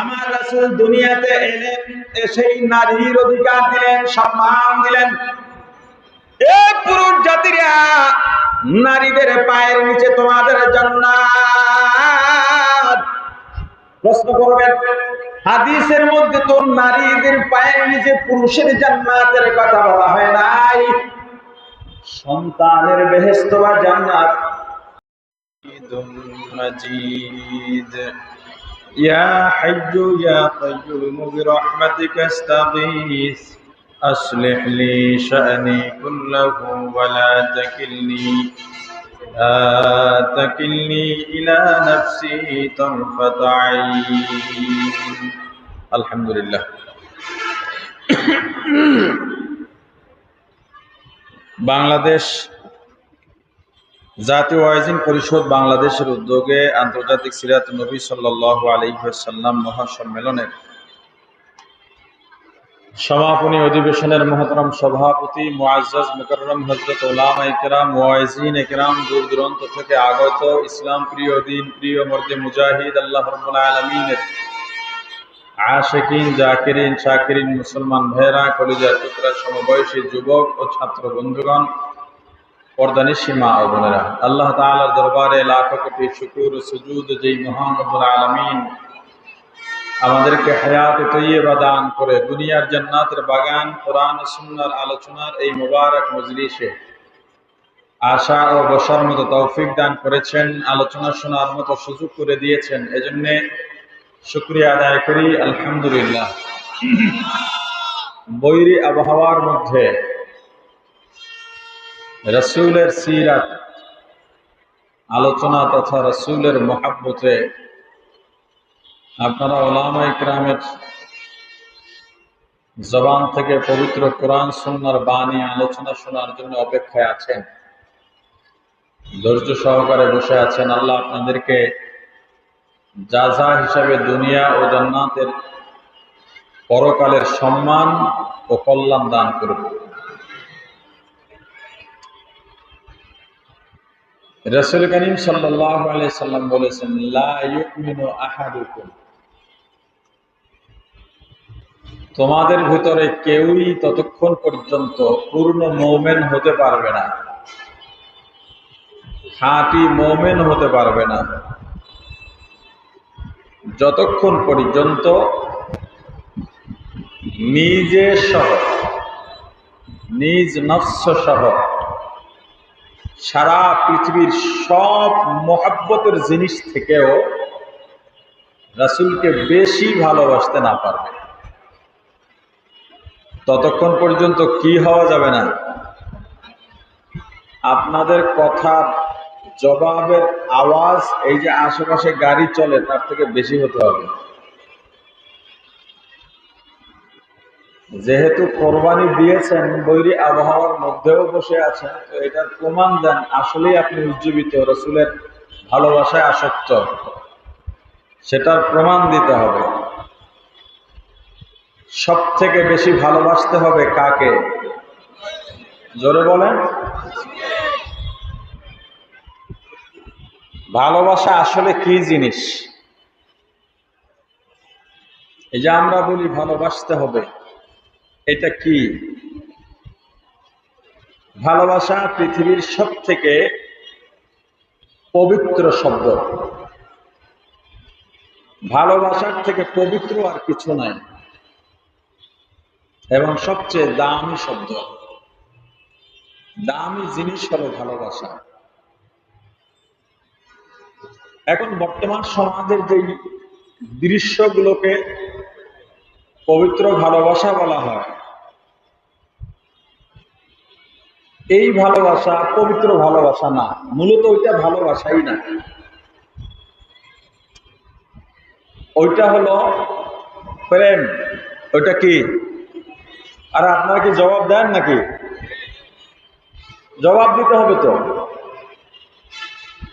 আমার রাসুল দুনিয়াতে এলেন সেই নারীর অধিকার দিলেন, সম্মান দিলেন। পুরুষ জাতিরা, নারীদের পায়ের নিচে তোমাদের প্রশ্ন করবেন, হাদিসের মধ্যে তো নারীদের পায়ের নিচে পুরুষের জান্নাতের কথা বলা হয় নাই। সন্তানের বেহেস্ত বা يا حي يا قيوم برحمتك استغيث أصلح لي شأني كله ولا تكلني لا تكلني إلى نفسي طرفة عين الحمد لله বাংলাদেশ জাতীয় ওয়াইজিন পরিষদ বাংলাদেশের উদ্যোগে আন্তর্জাতিক সিরাত নবী সাল্লাহ আলহিহাল্লাম মহাসম্মেলনের সমাপনী অধিবেশনের মহতরম সভাপতি মুআজ্জাজ মুকররম হজরত ওলামা ইকরাম ওয়াইজিন একরাম দূর দূরান্ত থেকে আগত ইসলাম প্রিয় দিন, প্রিয় মর্দে মুজাহিদ আল্লাহ আলমিনের আশেকিন, জাকিরিন, শাকিরিন, মুসলমান ভাইরা কলিজা টুকরা, সমবয়সী যুবক ও ছাত্র বন্ধুগণ পর্দানি সীমা ও বোনেরা, আল্লাহ তাআলার দরবারে লাখো কোটি শুকুর সুজুদ যেই মহান রব্বুল আলামিন আমাদেরকে হায়াত তৈয়বা দান করে দুনিয়ার জান্নাতের বাগান, কোরআন ও সুন্নাহর আলোচনার এই মোবারক মজলিসে আশা ও বসার মতো তৌফিক দান করেছেন, আলোচনা শোনার মতো সুযোগ করে দিয়েছেন। এজন্যে শুক্রিয়া আদায় করি, আলহামদুলিল্লাহ। বৈরী আবহাওয়ার মধ্যে রসুলের সিরাত, আলোচনা তথা রসুলের মহাব্বতে আপনারা ওলামা ইকরামের জবান থেকে পবিত্র কোরআন সুন্নার বাণী আলোচনা শোনার জন্য অপেক্ষায় আছেন। ধৈর্য সহকারে বসে আছেন। আল্লাহ আপনাদেরকে যাজা হিসাবে দুনিয়া ও জান্নাতের পরকালের সম্মান ও কল্যাণ দান করবে রসুল করিম সাল্লাম বলেছেন তোমাদের ভিতরে কেউই ততক্ষণ পর্যন্ত পূর্ণ মৌমেন হতে পারবে না। খাঁটি মৌমেন হতে পারবে না। যতক্ষণ পর্যন্ত নিজে সহ, নিজ নফস সহ সারা পৃথিবীর সব মহাব্বতের জিনিস থেকেও রাসুলকে বেশি ভালোবাসতে না পারবে। ততক্ষণ পর্যন্ত কি হওয়া যাবে না? আপনাদের কথার জবাবের আওয়াজ এই যে আশেপাশে গাড়ি চলে, তার থেকে বেশি হতে হবে। যেহেতু কোরবানি দিয়েছেন, বৈরী আবহাওয়ার মধ্যেও বসে আছেন, তো এটার প্রমাণ দেন, আসলেই আপনি উজ্জীবিত, রসুলের ভালোবাসায় আসক্ত। সেটার প্রমাণ দিতে হবে। সব থেকে বেশি ভালোবাসতে হবে কাকে? জোরে বলেন। ভালোবাসা আসলে কি জিনিস? এই যে আমরা বলি ভালোবাসতে হবে। এটা কি? ভালোবাসা পৃথিবীর সব থেকে পবিত্র শব্দ। ভালোবাসার থেকে পবিত্র আর কিছু নাই। এবং সবচেয়ে দামি শব্দ, দামি জিনিস হলো ভালোবাসা। এখন বর্তমান সমাজের যে দৃশ্যগুলোকে পবিত্র ভালোবাসা বলা হয়। এই ভালোবাসা পবিত্র ভালোবাসা না, মূলত ওইটা ভালোবাসাই না। ওইটা হলো প্রেম, ওইটা কি? আর আপনারা কি জবাব দেন নাকি? জবাব দিতে হবে তো।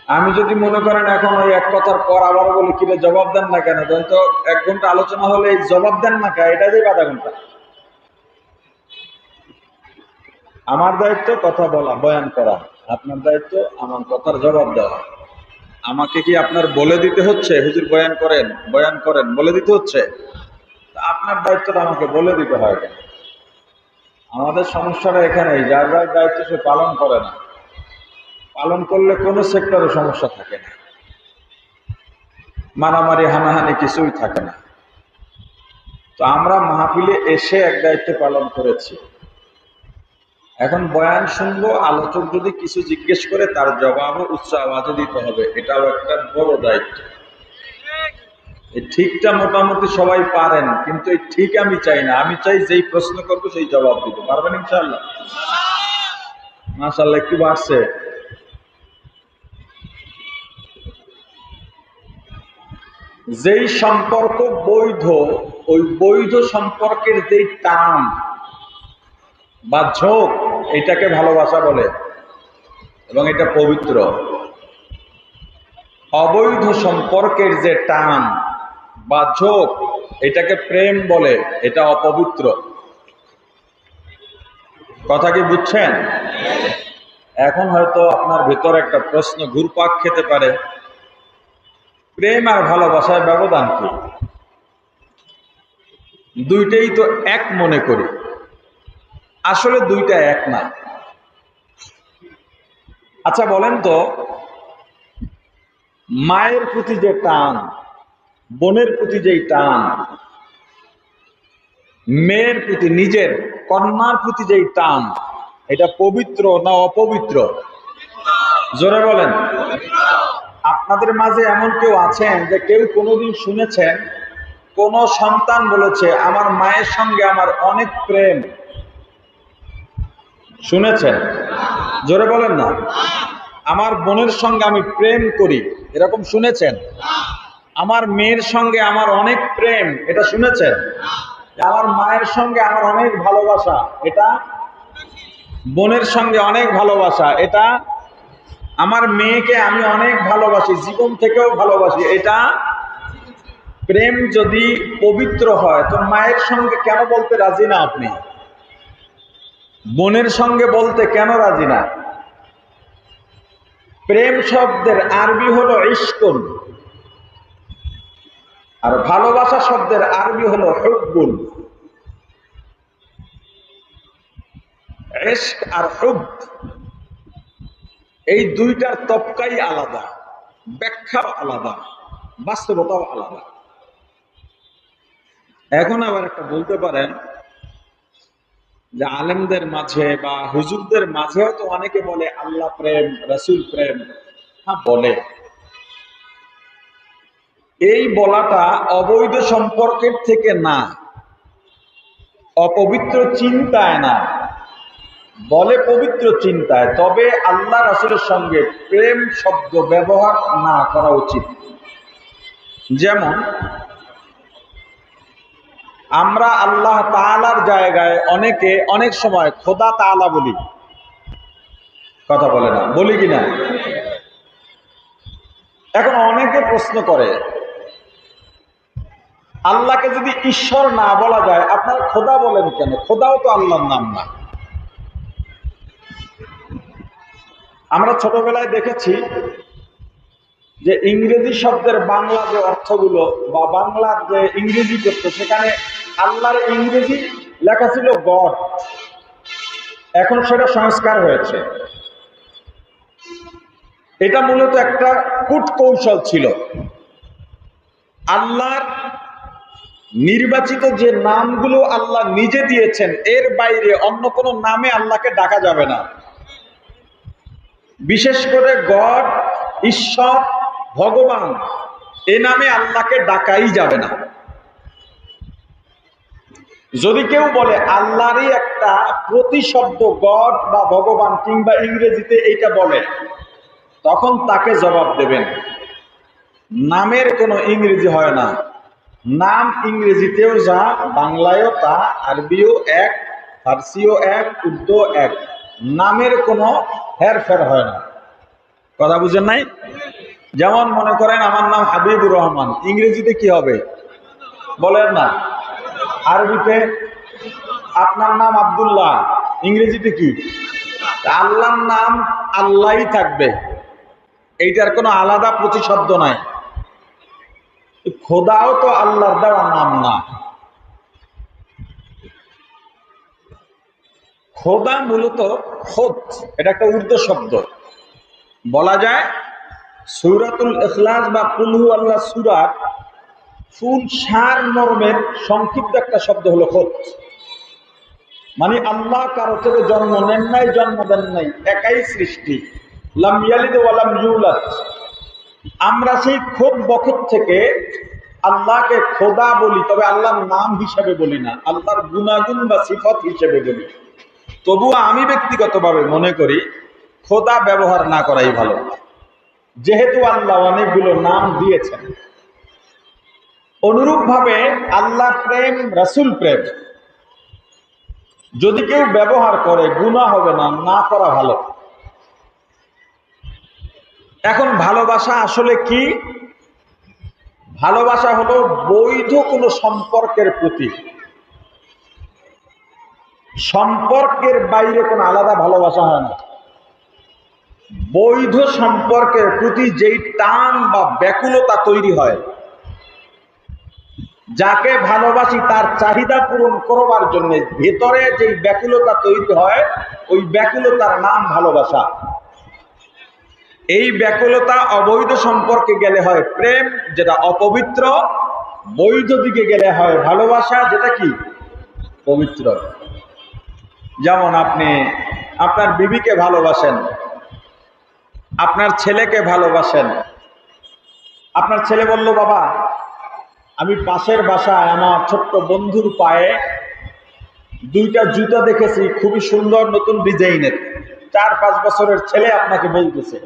আমি যদি মনে করেন এখন ওই এক কথার পর আবার বলি, কিরে, জবাব দেন না কেন? তখন তো এক ঘণ্টা আলোচনা হলে জবাব দেন না কেন? এটা দিয়ে আধা ঘণ্টা। আমার দায়িত্ব কথা বলা, বয়ান করা। আপনার দায়িত্ব আমার কথার জবাব দেওয়া। আমাকে কি আপনার বলে দিতে হচ্ছে? হুজুর বয়ান করেন বয়ান করেন, বলে দিতে হচ্ছে? আপনার দায়িত্বটা আমাকে বলে দিতে হয় আমাদের সমস্যাটা এখানেই, যার যার দায়িত্ব সে পালন করে না। পালন করলে কোনো সেক্টরে সমস্যা থাকে না। মারামারি, হানাহানি কিছুই থাকে না। তো আমরা মাহফিলে এসে এক দায়িত্ব পালন করেছি। এখন বয়ান শুনব, আলোচক যদি কিছু জিজ্ঞেস করে, তার জবাবও উচ্চ আওয়াজে দিতে হবে। এটাও একটা বড় দায়িত্ব। এই ঠিকটা মোটামুটি সবাই পারেন, কিন্তু এই ঠিক আমি চাই না। আমি চাই যেই প্রশ্ন করব সেই জবাব দিতে। পারবেন ইনশাল্লাহ মাশাল্লাহ একটু বাড়ছে। যেই সম্পর্ক বৈধ, ওই বৈধ সম্পর্কের যেই টান বা ঝোঁক, এটাকে ভালোবাসা বলে এবং এটা পবিত্র। অবৈধ সম্পর্কের যে টান বা ঝোঁক, এটাকে প্রেম বলে, এটা অপবিত্র। কথা কি বুঝছেন? এখন হয়তো আপনার ভেতর একটা প্রশ্ন ঘুরপাক খেতে পারে। প্রেম আর ভালোবাসার ব্যবধান কি? দুইটাই তো এক মনে করি। আসলে দুইটা এক না। আচ্ছা বলেন তো, মায়ের প্রতি যে টান, বোনের প্রতি যেই টান, মেয়ের প্রতি, নিজের, কন্যার প্রতি যেই টান, এটা পবিত্র না অপবিত্র? জোরে বলেন। আপনাদের মাঝে এমন কেউ আছেন যে কেউ কোনোদিন শুনেছেন, কোন সন্তান বলেছে, আমার মায়ের সঙ্গে আমার অনেক প্রেম শুনেছেন? জোরে বলেন না। আমার বোনের সঙ্গে আমি প্রেম করি এরকম শুনেছেন? আমার মেয়ের সঙ্গে আমার অনেক প্রেম এটা শুনেছেন? আমার মায়ের সঙ্গে আমার অনেক ভালোবাসা এটা? বোনের সঙ্গে অনেক ভালোবাসা এটা? আমার মেয়েকে আমি অনেক ভালোবাসি, জীবন থেকেও ভালোবাসি। এটা প্রেম যদি পবিত্র হয়, তো মায়ের সঙ্গে কেন বলতে রাজি না আপনি? বোনের সঙ্গে বলতে কেন রাজি না? প্রেম শব্দের আরবি হলো ইস্কুন আর ভালোবাসা শব্দের আরবি হলো এশক আর হুব এই দুইটার তপকাই আলাদা, ব্যাখ্যাও আলাদা, বাস্তবতাও আলাদা। এখন আবার একটা বলতে পারেন যে আলেমদের মাঝে বা হুজুরদের মাঝেও তো অনেকে বলে, আল্লাহ প্রেম, রসুল প্রেম হ্যাঁ বলে। এই বলাটা অবৈধ সম্পর্কের থেকে না, অপবিত্র চিন্তায় না। বলে পবিত্র চিন্তায়, তবে আল্লাহ রাসুলের সঙ্গে প্রেম শব্দ ব্যবহার না করা উচিত। যেমন, আমরা আল্লাহ তালার জায়গায় অনেকে অনেক সময় খোদা তালা বলি। কথা বলে না, বলি কিনা এখন অনেকে প্রশ্ন করে, আল্লাহকে যদি ঈশ্বর না বলা যায়, আপনার খোদা বলেন কেন? খোদাও তো আল্লাহর নাম না। আমরা ছোটবেলায় দেখেছি যে ইংরেজি শব্দের বাংলা যে অর্থগুলো বা বাংলার যে ইংরেজি করত, সেখানে আল্লাহর ইংরেজি লেখা ছিল গড। এখন সেটা সংস্কার হয়েছে। এটা মূলত একটা কূট কৌশল ছিল। আল্লাহর নির্বাচিত যে নামগুলো আল্লাহ নিজে দিয়েছেন, এর বাইরে অন্য কোনো নামে আল্লাহকে ডাকা যাবে না। বিশেষ করে গড, ঈশ্বর, ভগবান, এ নামে আল্লাহকে ডাকাই যাবে না। যদি কেউ বলে আল্লাহরই একটা প্রতিশব্দ গড বা ভগবান কিংবা ইংরেজিতে এইটা বলে, তখন তাকে জবাব দেবেন, নামের কোনো ইংরেজি হয় না। নাম ইংরেজিতেও যা, বাংলায়ও তা, আরবিও এক, ফার্সিও এক উর্দু এক। নামের কোনো হেরফের হয় না। কথা বুঝেন নাই? যেমন মনে করেন, আমার নাম হাবিবুর রহমান। ইংরেজিতে কি হবে? বলেন না। আরবিতে, আপনার নাম আবদুল্লাহ। ইংরেজিতে কি? আল্লাহর নাম আল্লাহই থাকবে। এইটার কোনো আলাদা প্রতিশব্দ নাই। খোদাও তো আল্লাহর দেওয়া নাম না। খোদা মূলত খোদ, এটা একটা উর্দু শব্দ। বলা যায় সৌরাতুল ইখলাস বা কুলহু আল্লাহ সুরাত ফুল সার মর্মের সংক্ষিপ্ত একটা শব্দ হলো খোদ। মানে আল্লাহ কারও থেকে জন্ম নেন নাই, জন্ম দেন নাই, একাই সৃষ্টি। আমরা সেই খোদ বখত থেকে আল্লাহকে খোদা বলি, তবে আল্লাহর নাম হিসাবে বলি না, আল্লাহর গুণাগুণ বা সিফত হিসেবে বলি। তবুও আমি ব্যক্তিগতভাবে মনে করি খোদা ব্যবহার না করাই ভালো। যেহেতু আল্লাহ অনেকগুলো নাম দিয়েছেন। অনুরূপভাবে আল্লাহ প্রেম, রাসুল প্রেম। যদি কেউ ব্যবহার করে গুণা হবে না না করা ভালো। এখন ভালোবাসা আসলে কি? ভালোবাসা হলো বৈধ কোনো সম্পর্কের প্রতি। সম্পর্কের বাইরে কোনো আলাদা ভালোবাসা হয় না। বৈধ সম্পর্কের প্রতি যেই টান বা ব্যাকুলতা তৈরি হয়, যাকে ভালোবাসি তার চাহিদা পূরণ করবার জন্য ভেতরে যেই ব্যাকুলতা তৈরি হয়, ওই ব্যাকুলতার নাম ভালোবাসা। এই ব্যাকুলতা অবৈধ সম্পর্কে গেলে হয় প্রেম, যেটা অপবিত্র। বৈধ দিকে গেলে হয় ভালোবাসা, যেটা কি? পবিত্র। যেমন আপনি, আপনার বিবিকে ভালোবাসেন, আপনার ছেলেকে ভালোবাসেন। আপনার ছেলে বলল, বাবা, আমি পাশের বাসায় আমার ছোট্ট বন্ধুর পায়ে দুইটা জুতা দেখেছি, খুবই সুন্দর নতুন ডিজাইনের। চার, পাঁচ বছরের ছেলে আপনাকে বলতেছে।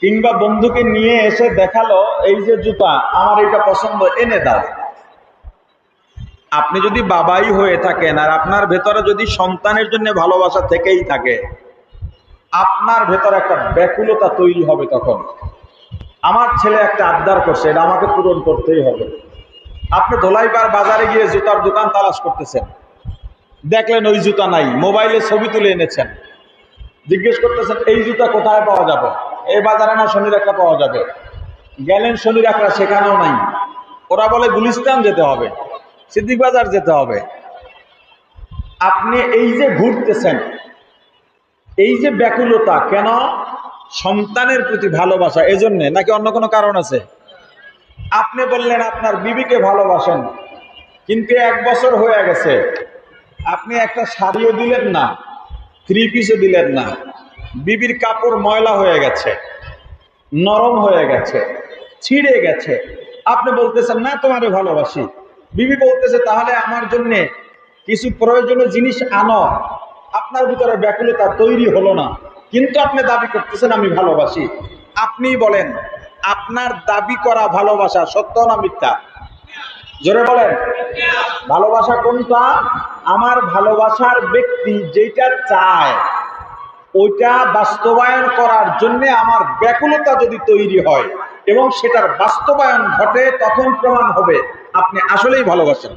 কিংবা বন্ধুকে নিয়ে এসে দেখাল, এই যে জুতা, আমার এটা পছন্দ, এনে দাও। আপনি যদি বাবাই হয়ে থাকেন আর আপনার ভেতরে যদি সন্তানের জন্য ভালোবাসা থেকেই থাকে, আপনার ভেতরে একটা ব্যাকুলতা তৈরি হবে তখন। আমার ছেলে একটা আবদার করছে, এটা আমাকে পূরণ করতেই হবে। আপনি ধোলাইবার বাজারে গিয়ে জুতার দোকান তালাশ করতেছেন। দেখলেন ওই জুতা নাই, মোবাইলে ছবি তুলে এনেছেন। জিজ্ঞেস করতেছেন, এই জুতা কোথায় পাওয়া যাবে? এই বাজারে না শনির একটা পাওয়া যাবে? গেলেন শনির একটা সেখানেও নাই। ওরা বলে, গুলিস্তান যেতে হবে। সিদ্দিক বাজার যেতে হবে। আপনি এই যে ঘুরতেছেন, এই যে ব্যাকুলতা, কেন? সন্তানের প্রতি ভালোবাসা, এজন্য, নাকি অন্য কোনো কারণ আছে? আপনি বললেন আপনার বিবিকে ভালোবাসেন, কিন্তু এক বছর হয়ে গেছে। আপনি একটা শাড়িও দিলেন না, থ্রি পিসও দিলেন না। বিবির কাপড় ময়লা হয়ে গেছে, নরম হয়ে গেছে, ছিঁড়ে গেছে। আপনি বলতেছেন, না, তোমারে ভালোবাসি। বিবি বলতেছে, তাহলে আমার জন্য কিছু প্রয়োজনীয় জিনিস আনো। আপনার ভিতরে ব্যাকুলতা তৈরি হলো না। কিন্তু আপনি দাবি করতেছেন, আমি ভালোবাসি। আপনি বলেন, আপনার দাবি করা ভালোবাসা সত্য না মিথ্যা? জোরে বলেন, ভালোবাসা কোনটা? আমার ভালোবাসার ব্যক্তি যেটা চায়, ওইটা বাস্তবায়ন করার জন্য আমার ব্যাকুলতা যদি তৈরি হয় এবং সেটার বাস্তবায়ন ঘটে, তখন প্রমাণ হবে। আপনি আসলেই ভালোবাসেন।